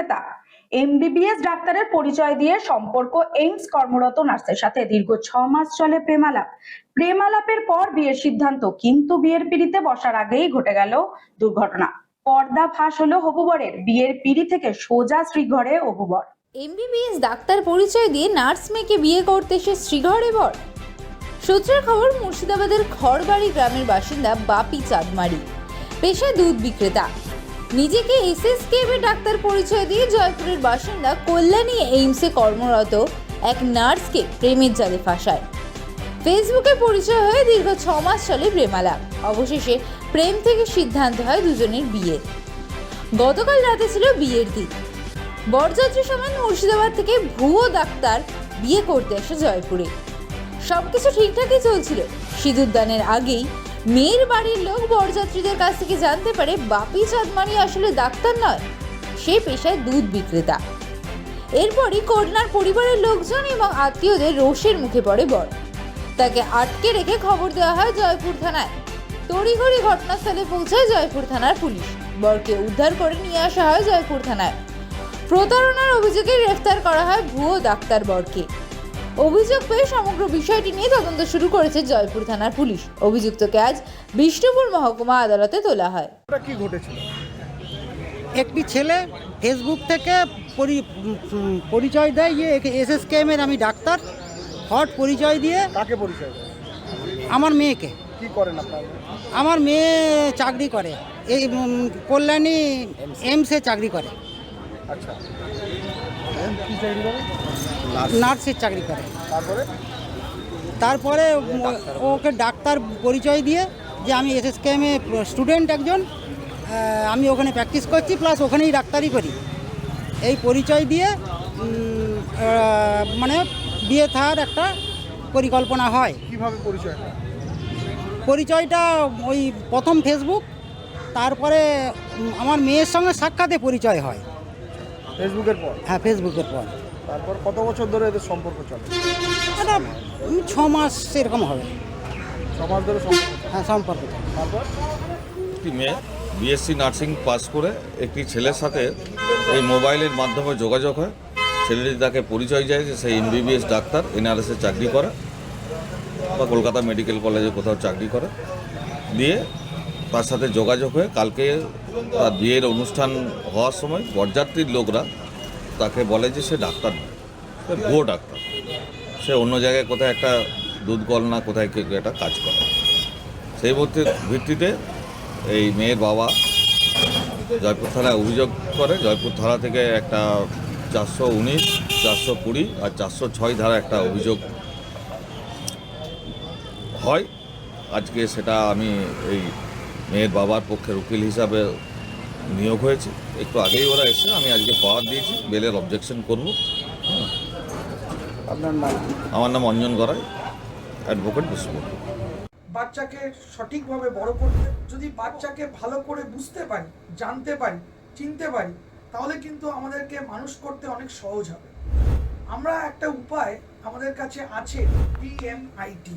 বিক্রেতা এমবিবিএস ডাক্তারের পরিচয় দিয়ে সম্পর্ক এইমস কর্মরত নার্সের সাথে দীর্ঘ ছ মাস চলে প্রেমালাপ। প্রেমালাপের পর বিয়ের সিদ্ধান্ত, কিন্তু বিয়ের পিড়িতে বসার আগেই ঘটে গেল দুর্ঘটনা। পর্দা ফাঁস হলো হবুবরের, বিয়ের পিড়ি থেকে সোজা শ্রীঘরে হবুবর। এমবিবিএস ডাক্তার পরিচয় দিয়ে নার্স মেয়েকে বিয়ে করতে এসে শ্রীঘরে বর। সূত্রের খবর, মুর্শিদাবাদের খড়বাড়ি গ্রামের বাসিন্দা বাপি চাঁদমারি। পেশায় দুধ বিক্রেতা। নিজেকে এসএসকেএম ডাক্তার পরিচয় দিয়ে জয়পুরের বাসিন্দা কল্যাণী এইমসে কর্মরত এক নার্সকে প্রেমের জালে ফাঁসায়। ফেসবুকে পরিচয় হয়ে দীর্ঘ ছ মাস চলে প্রেমালাপ অবশেষে প্রেম থেকে সিদ্ধান্ত হয় দুজনের বিয়ে। গতকাল রাতে ছিল বিয়ের দিন। বরযাত্রী সমান মুর্শিদাবাদ থেকে ভুয়ো ডাক্তার বিয়ে করতে আসে জয়পুরে। সবকিছু ঠিকঠাকই চলছিল। সিঁদুরদানের আগেই মেয়ের বাড়ির লোক বরযাত্রীদের কাছ থেকে জানতে পারে বাপি চাঁদমারি আসলে ডাক্তার নয়, সে পেশায় দুধ বিক্রেতা। এরপরই কন্যার পরিবারের লোকজন এবং আত্মীয়দের রোষের মুখে পড়ে বর। তাকে আটকে রেখে খবর দেওয়া হয় জয়পুর থানায়। তড়িঘড়ি ঘটনাস্থলে পৌঁছায় জয়পুর থানার পুলিশ। বরকে উদ্ধার করে নিয়ে আসা হয় জয়পুর থানায়। প্রতারণার অভিযোগে গ্রেফতার করা হয় ভুয়ো ডাক্তার বরকে। অভিযোগ পেয়ে সমগ্র বিষয়টি নিয়ে তদন্ত শুরু করেছে জয়পুর থানার পুলিশ। অভিযুক্তকে আজ বিষ্ণুপুর মহকুমা আদালতে তোলা হয়। কি ঘটেছিল? একটি ছেলে ফেসবুক থেকে পরি- উম, পরিচয় দেয় ইয়ে এস এস কেএমের আমি ডাক্তার হট পরিচয় দিয়ে। কাকে পরিচয় দেয়? আমার মেয়েকে। কি করেন আপনারা? আমার মেয়ে চাকরি করে। এই উম, কল্যাণী এমসে চাকরি করে। আচ্ছা। কি চাকরি করেন নার্সের চাকরি করে। তারপরে? তারপরে ওকে ডাক্তার পরিচয় দিয়ে যে আমি এস এস কেএমে স্টুডেন্ট একজন আমি ওখানে প্র্যাকটিস করছি প্লাস ওখানেই ডাক্তারি করি। এই পরিচয় দিয়ে মানে বিয়ে থাকার একটা পরিকল্পনা হয়। কীভাবে পরিচয় পরিচয়টা ওই প্রথম ফেসবুক তারপরে আমার মেয়ের সঙ্গে সাক্ষাতে পরিচয় হয়। ফেসবুকের পর? হ্যাঁ ফেসবুকের পর। তারপর কত বছর ধরে এদের সম্পর্ক চলে? এটা ছ মাস এরকম হবে। সমাজ ধরে সম্পর্ক হ্যাঁ সম্পর্ক তারপর? একটি মেয়ে বিএসসি নার্সিং পাস করে একটি ছেলের সাথে এই মোবাইলের মাধ্যমে যোগাযোগ হয়। ছেলেটি তাকে পরিচয় যায় যে সে এমবিবিএস ডাক্তার এনআরএসে চাকরি করে বা কলকাতা মেডিকেল কলেজে কোথাও চাকরি করে। দিয়ে তার সাথে যোগাযোগ হয়ে কালকে তার বিয়ের অনুষ্ঠান হওয়ার সময় বরযাত্রীর লোকরা তাকে বলে যে সে ডাক্তার নয়, সে ভুয়ো ডাক্তার। সে অন্য জায়গায় কোথায় একটা দুধ কল না কোথায় কেউ একটা কাজ করে। সেই মধ্যে ভিত্তিতে এই মেয়ের বাবা জয়পুর থানায় অভিযোগ করে, জয়পুর থানা থেকে একটা চারশো উনিশ, চারশো কুড়ি আর চারশো ছয় ধারা একটা অভিযোগ হয়। আজকে সেটা আমি এই মেয়ের বাবার পক্ষের উকিল হিসাবে নিয়োগ হয়েছে। একটু আগেই ওরা এসে আমি আজকে পাওয়ার দিয়েছি বেলের অবজেকশন করব। আপনার নাম? আমার নাম অঞ্জন গড়াই অ্যাডভোকেট বিষ্ণু বাচ্চাকে সঠিকভাবে বড় করতে যদি বাচ্চাকে ভালো করে বুঝতে পারি জানতে পারি চিনতে পারি তাহলে কিন্তু আমাদেরকে মানুষ করতে অনেক সহজ হবে। আমরা একটা উপায় আমাদের কাছে আছে DMIT